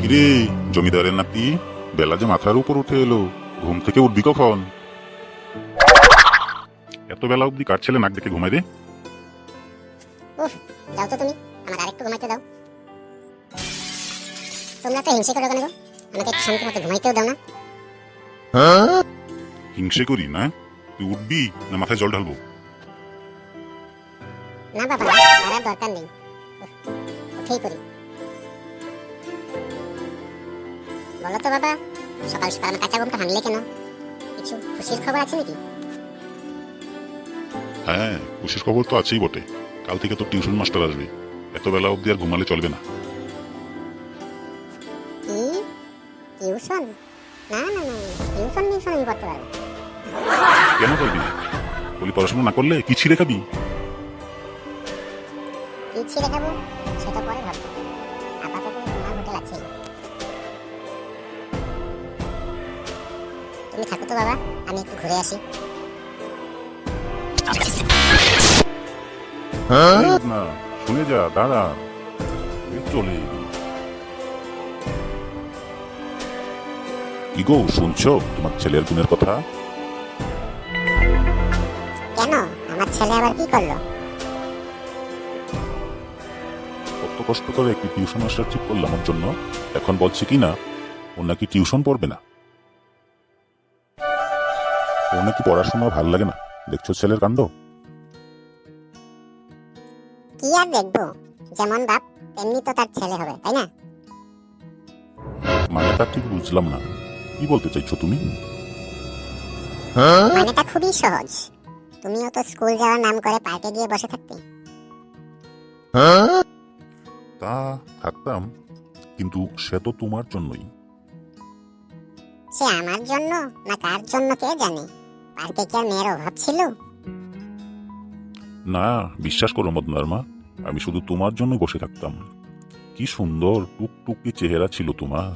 কিরে জমিদারের নাতি বেলা যে মাথার উপর উঠে এলো ঘুম থেকে উঠবি কখন? এত বেলা অবধি কার ছেলে নাক দেখে ঘুমাই রে? উফ যাও তো তুমি আমাকে আরেকটু ঘুমাইতে দাও। তোমরা তো হিংসে করো কেন গো? আমাকে একটু শান্তি মতো ঘুমাইতেও দাও না। হিংসে করি না তুই উঠবি না মাথায় জল ঢালবো? না বাবা আর দরকার নেই। উঠেই করি। বলো তো বাবা সকাল সকাল আমার কাঁচা ঘুমটা ভাঙলে কেন? কিছু খুশির খবর আছে নাকি? হ্যাঁ খুশির খবর তো আছেই বটে। কাল থেকে তো টিউশন মাস্টার আসবে। এত বেলা অবধি আর ঘুমালে চলবে না। কি? টিউশন? না না না টিউশন টিউশন আমি করতে পারব। কেন করবি? বলি পড়াশোনা না করলে কি ছিঁড়ে খাবি? কি ছিঁড়ে খাব? সেটা তুমি থাকো তো বাবা। আমি একটু ঘুরে আসি। না শুনে যা দাঁড়া। চলে কি গো শুনছো? তোমার ছেলের গুণের কথা? কেন? আমার ছেলে আবার কি করল? কত কষ্ট করে একটি টিউশন মাস্টার ঠিক করলাম ওর জন্য। এখন বলছে কি না ও নাকি টিউশন পড়বে না। ও নাকি পড়াশোনা ভালো লাগে না। দেখছ ছেলের কাণ্ড? কি আর দেখব? যেমন বাপ তেমনি তো তার ছেলে হবে তাই না? মানে তা ঠিক বুঝলাম না। কি বলতে চাইছো তুমি? মানেটা খুবই সহজ। তুমিও তো স্কুল যাওয়ার নাম করে পার্কে গিয়ে বসে থাকতে। তা থাকতাম কিন্তু সে তো তোমার জন্যই। সে আমার জন্য না কার জন্য কে জানে? কি আর মেয়ের অভাব ছিল? না বিশ্বাস করো মদনার মা আমি শুধু তোমার জন্য বসে থাকতাম। কি সুন্দর টুকটুকি চেহারা ছিল তোমার।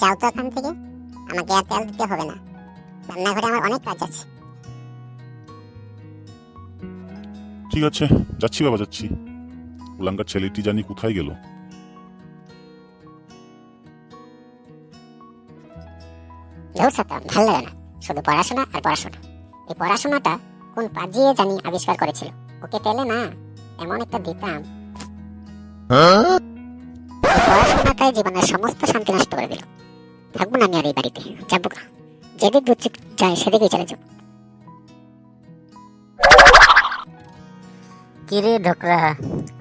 যাও তো এখান থেকে আমাকে আর তেল দিতে হবে না। রান্নাঘরে আমার অনেক কাজ আছে। ঠিক আছে যাচ্ছি বাবা যাচ্ছি। উলাঙ্গার ছেলেটি জানি কোথায় গেল। ধর সাতাম ভালো লাগে না। শুধু পড়াশোনা আর পড়াশোনা। এই পড়াশোনাটা কোন পাজিয়ে জানি আবিষ্কার করেছিল? ওকে পেলে না? এমন একটা দিতাম। পড়াশোনাটাই জীবনের সমস্ত শান্তি নষ্ট করে দিল। থাকব না আমি আর এই বাড়িতে। যাব না। যেদিক বুঝছি যায় সেদিকেই চলে যাব। কিরে ঢোকরা?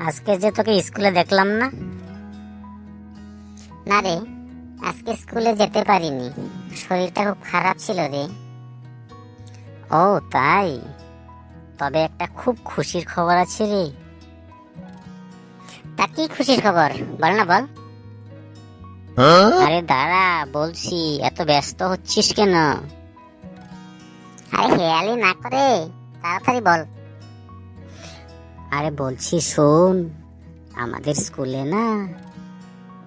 আজকে যে তোকে স্কুলে দেখলাম না? না রে আজকে স্কুলে যেতে পারিনি। শরীরটা খুব খারাপ ছিল রে। ও, তাই? তবে একটা খুব খুশির খবর আছে রে। তা কি খুশির খবর? বল না, বল। আরে দাঁড়া, বলছি, এত ব্যস্ত হচ্ছিস কেন? আরে হেয়ালি না করে, তাড়াতাড়ি বল। আরে বলছি, শোন, আমাদের স্কুলে না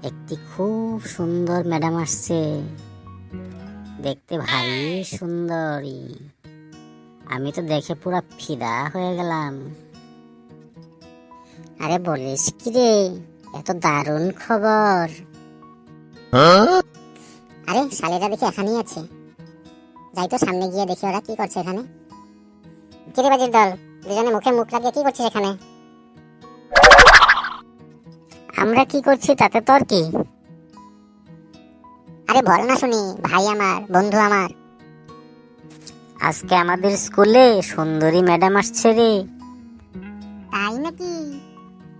একটি খুব সুন্দর ম্যাডাম আসছে। দেখতে ভারী সুন্দরী। আমি তো দেখে পুরো ফিদা হয়ে গেলাম। আরে বলিস কি রে? এত দারুণ খবর। আরে শালিরা দেখি এখানেই আছে। যাই তো সামনে গিয়ে দেখি ওরা কি করছে এখানে। কিরে বাজির দল? দুজনে মুখে মুখ লাগিয়ে কি করছিস এখানে? আমরা কি করছি তাতে তোর কি? আরে বল না শুনি ভাই আমার বন্ধু আমার। আজকে আমাদের স্কুলে সুন্দরী ম্যাডাম আসছে রে। তাই নাকি?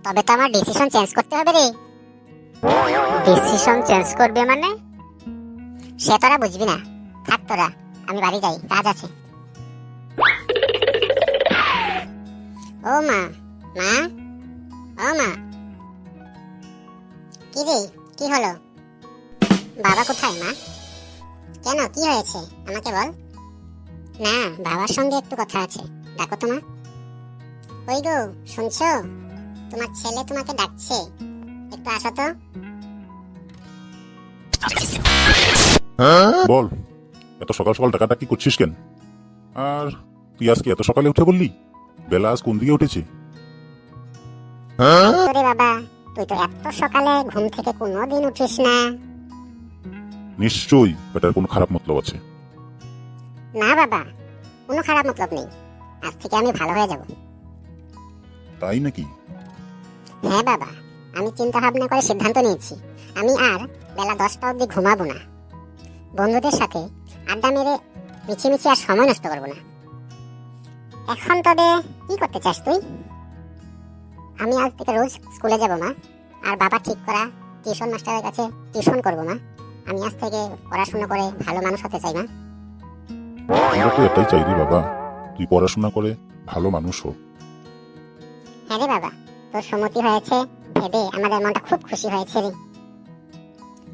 তবে তো আমার ডিসিশন চেঞ্জ করতে হবে রে। ডিসিশন চেঞ্জ করবে মানে? সে তোরা বুঝবি না। থাক তোরা আমি বাড়ি যাই কাজ আছে। ও মা মা? ও মা। কি রে কি হলো? বাবা কোথায় মা? কেন কি হয়েছে? আমাকে বল। না বাবার সঙ্গে একটু কথা আছে। ডাকো তো মা। ওই গো শুনছো? তোমার ছেলে তোমাকে ডাকছে। একটু আসো তো। বল এত সকাল সকাল টাকাটা কি করছিস কেন? আর তুই আজকে এত সকালে উঠে বললি? বেলা আজ কোন দিকে উঠেছে? তোরে বাবা তুই তো এত সকালে ঘুম থেকে কোনোদিন উঠিস না। নিশ্চয়ই এটার কোনো খারাপ মতলব আছে। না বাবা কোনো খারাপ মতলব নেই। আজ থেকে আমি ভালো হয়ে যাব। তাই নাকি? হ্যাঁ বাবা আমি চিন্তা ভাবনা করে সিদ্ধান্ত নিয়েছি। আমি আর বেলা দশটা অবধি ঘুমাবো না। বন্ধুদের সাথে আড্ডা মেরে মিছিমিছি আর সময় নষ্ট করব না। এখন তবে কি করতে চাস তুই? আমি আজ থেকে রোজ স্কুলে যাব মা। আর বাবা ঠিক করা টিউশন মাস্টারের কাছে টিউশন করব মা। আমি আজ থেকে পড়াশোনা করে ভালো মানুষ হতে চাই মা। আমরা তো এটাই চাই রে বাবা তুই পড়াশোনা করে ভালো মানুষ হোক হ্যাঁ রে বাবা তোর সম্মতি হয়েছে ভেবে আমাদের মনটা খুব খুশি হয়েছে রে।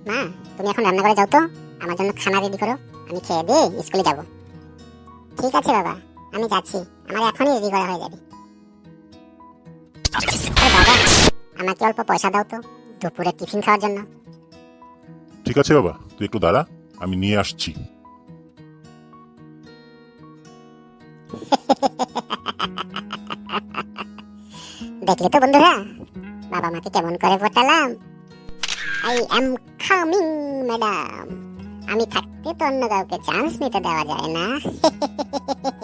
মা তুমি এখন রান্না করে যাও তো আমার জন্য খানা রেডি করো আমি খেয়ে দিয়ে স্কুলে যাব। ঠিক আছে বাবা আমি যাচ্ছি আমার এখনই রেডি করা হয়ে যাবে। বাবা আমাকে অল্প পয়সা দাও তো দুপুরে টিফিন খাওয়ার জন্য। ঠিক আছে বাবা, তুই একটু দাঁড়া, আমি নিয়ে আসছি। দেখলে তো বন্ধুরা, বাবা মাকে কেমন করে পটালাম আই এম কামিং ম্যাডাম আমি থাকতে তো অন্য কাউকে চান্স নিতে দেওয়া যায় না।